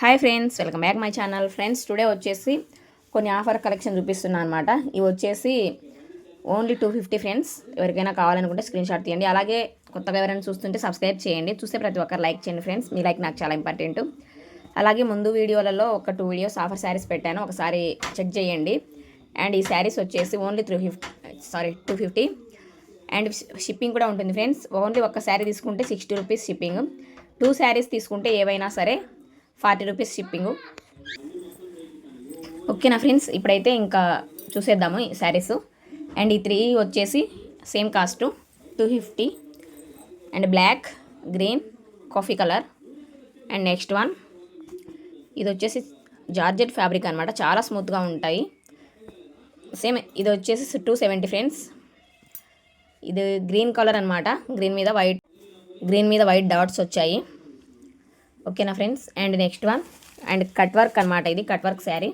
Hi friends welcome back my channel. Friends today వచ్చేసి కొన్ని offer collection చూపిస్తున్నాను అనమాట ఇవి వచ్చేసి ఓన్లీ టూ ఫిఫ్టీ ఫ్రెండ్స్. ఎవరికైనా కావాలనుకుంటే స్క్రీన్ షాట్ తీయండి. అలాగే కొత్తగా ఎవరైనా చూస్తుంటే సబ్స్క్రైబ్ చేయండి. చూస్తే ప్రతి ఒక్కరు లైక్ చేయండి ఫ్రెండ్స్. మీ లైక్ నాకు చాలా ఇంపార్టెంట్ అలాగే ముందు వీడియోలలో ఒక టూ వీడియోస్ ఆఫర్ శారీస్ పెట్టాను. ఒకసారి చెక్ చేయండి. అండ్ ఈ శారీస్ వచ్చేసి only three fifty sorry two fifty and shipping కూడా ఉంటుంది ఫ్రెండ్స్. ఓన్లీ ఒక శారీ తీసుకుంటే sixty rupees shipping two saris తీసుకుంటే ఏవైనా సరే ఫార్టీ రూపీస్ షిప్పింగ్. ఓకేనా ఫ్రెండ్స్? ఇప్పుడైతే ఇంకా చూసేద్దాము ఈ శారీస్. అండ్ ఈ త్రీ వచ్చేసి same cost two fifty. And black green coffee colour. And next one ఇది వచ్చేసి జార్జెట్ ఫ్యాబ్రిక్ అనమాట చాలా స్మూత్గా ఉంటాయి. సేమ్ ఇది వచ్చేసి టూ సెవెంటీ ఫ్రెండ్స్. ఇది గ్రీన్ కలర్ అనమాట గ్రీన్ మీద వైట్ గ్రీన్ మీద వైట్ డాట్స్ వచ్చాయి. ఓకేనా friends? And next one. And cut work అనమాట ఇది కట్ వర్క్ శారీ.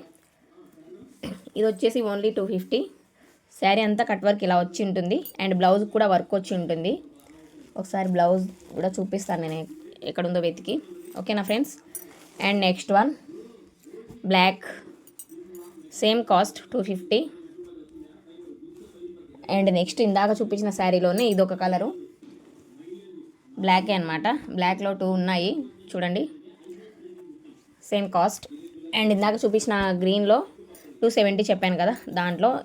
ఇది వచ్చేసి ఓన్లీ టూ ఫిఫ్టీ. శారీ అంతా కట్ వర్క్ ఇలా వచ్చి ఉంటుంది. అండ్ బ్లౌజ్ కూడా వర్క్ వచ్చి ఉంటుంది. ఒకసారి బ్లౌజ్ కూడా చూపిస్తాను నేను ఎక్కడుందో వెతికి. ఓకేనా friends? And next one. Black. Same cost two fifty. And next ఇందాక చూపించిన శారీలోనే ఇది ఒక కలరు. బ్లాకే అనమాట బ్లాక్లో టూ ఉన్నాయి. చూడండి. Same cost. అండ్ ఇందాక చూపించిన గ్రీన్లో టూ సెవెంటీ చెప్పాను కదా. దాంట్లో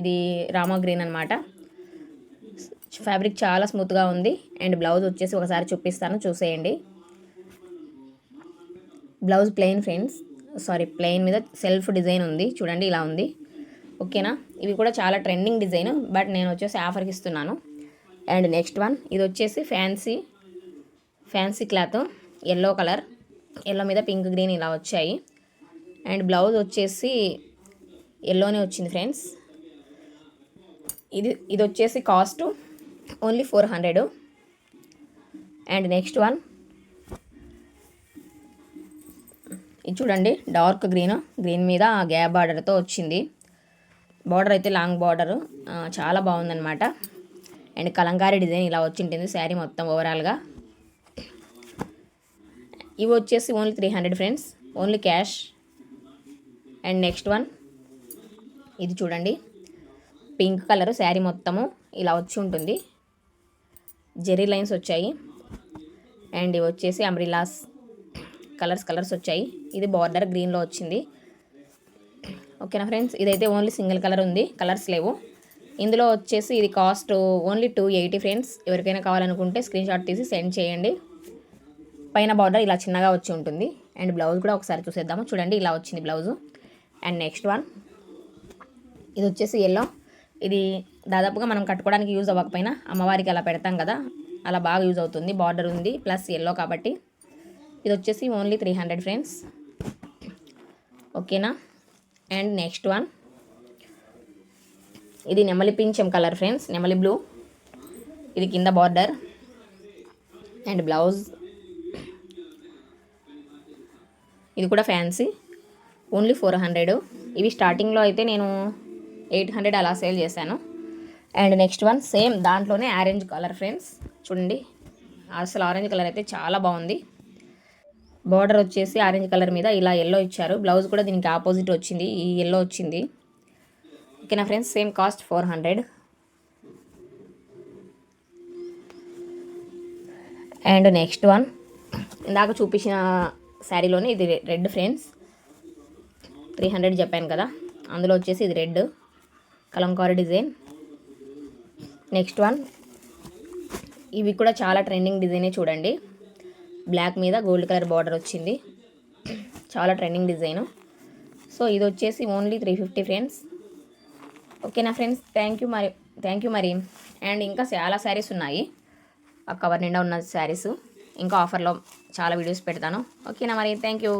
ఇది రామో గ్రీన్ అనమాట ఫ్యాబ్రిక్ చాలా స్మూత్గా ఉంది. అండ్ బ్లౌజ్ వచ్చేసి ఒకసారి చూపిస్తాను. చూసేయండి. Blouse plain friends. Sari plain మీద సెల్ఫ్ డిజైన్ ఉంది. చూడండి ఇలా ఉంది. ఓకేనా? ఇవి కూడా చాలా ట్రెండింగ్ డిజైన్. బట్ నేను వచ్చేసి ఆఫర్కి ఇస్తున్నాను. అండ్ నెక్స్ట్ వన్ ఇది వచ్చేసి fancy fancy cloth yellow colour yellow మీద పింక్ గ్రీన్ ఇలా వచ్చాయి. అండ్ బ్లౌజ్ వచ్చేసి ఎల్లోనే వచ్చింది ఫ్రెండ్స్. ఇది ఇది వచ్చేసి cost only four hundred. And next one ఇది చూడండి డార్క్ గ్రీన్ గ్రీన్ మీద గ్యాప్ బార్డర్తో వచ్చింది. బార్డర్ అయితే లాంగ్ బార్డర్ చాలా బాగుందన్నమాట. అండ్ కలంకారీ డిజైన్ ఇలా వచ్చింటుంది శారీ మొత్తం ఓవరాల్గా ఇవి వచ్చేసి only three hundred friends only cash. And next one ఇది చూడండి. పింక్ కలర్ శారీ మొత్తము ఇలా వచ్చి ఉంటుంది. జెరీ లైన్స్ వచ్చాయి. అండ్ ఇవి వచ్చేసి అమ్రిలాస్ కలర్స్ కలర్స్ వచ్చాయి. ఇది బార్డర్ గ్రీన్లో వచ్చింది. ఓకేనా ఫ్రెండ్స్? ఇదైతే ఓన్లీ సింగిల్ కలర్ ఉంది కలర్స్ లేవు. ఇందులో వచ్చేసి ఇది cost only two eighty friends. ఎవరికైనా కావాలనుకుంటే స్క్రీన్ షాట్ తీసి సెండ్ చేయండి. పైన బార్డర్ ఇలా చిన్నగా వచ్చి ఉంటుంది. అండ్ బ్లౌజ్ కూడా ఒకసారి చూసేద్దాము. చూడండి ఇలా వచ్చింది బ్లౌజు. And next one. ఇది వచ్చేసి ఎల్లో ఇది దాదాపుగా మనం కట్టుకోవడానికి యూజ్ అవ్వకపోయినా అమ్మవారికి అలా పెడతాం కదా అలా బాగా యూజ్ అవుతుంది. బార్డర్ ఉంది ప్లస్ ఎల్లో కాబట్టి. ఇది వచ్చేసి ఓన్లీ త్రీ హండ్రెడ్ ఫ్రెండ్స్ ఓకేనా అండ్ నెక్స్ట్ వన్. ఇది నెమలి పింఛం కలర్ ఫ్రెండ్స్ నెమలి బ్లూ. ఇది కింద బార్డర్. And blouse. ఇది కూడా ఫ్యాన్సీ. Only four hundred. ఇవి స్టార్టింగ్లో అయితే నేను ఎయిట్ హండ్రెడ్ అలా సేల్ చేశాను. అండ్ నెక్స్ట్ వన్ సేమ్ దాంట్లోనే ఆరెంజ్ కలర్ ఫ్రెండ్స్. చూడండి అసలు ఆరెంజ్ కలర్ అయితే చాలా బాగుంది. బార్డర్ వచ్చేసి ఆరెంజ్ కలర్ మీద ఇలా ఎల్లో ఇచ్చారు. బ్లౌజ్ కూడా దీనికి ఆపోజిట్ వచ్చింది. ఈ ఎల్లో వచ్చింది. ఓకేనా friends same cost four hundred. And next one. ఇందాక చూపించిన శారీలోనే ఇది రెడ్ ఫ్రెండ్స్. త్రీ హండ్రెడ్ చెప్పాను కదా అందులో వచ్చేసి ఇది red Kalamkari design. Next one. ఇవి కూడా చాలా ట్రెండింగ్ డిజైనే చూడండి. బ్లాక్ మీద గోల్డ్ కలర్ బార్డర్ వచ్చింది. చాలా ట్రెండింగ్ డిజైను. సో ఇది వచ్చేసి ఓన్లీ త్రీ ఫిఫ్టీ ఫ్రెండ్స్. ఓకేనా ఫ్రెండ్స్ థ్యాంక్ యూ మరి థ్యాంక్ యూ మరి. అండ్ ఇంకా చాలా శారీస్ ఉన్నాయి. ఆ కవర్ నిండా ఉన్న శారీస్. ఇంకా ఆఫర్లో చాలా వీడియోస్ పెడతాను. ఓకేనా మరి? Thank you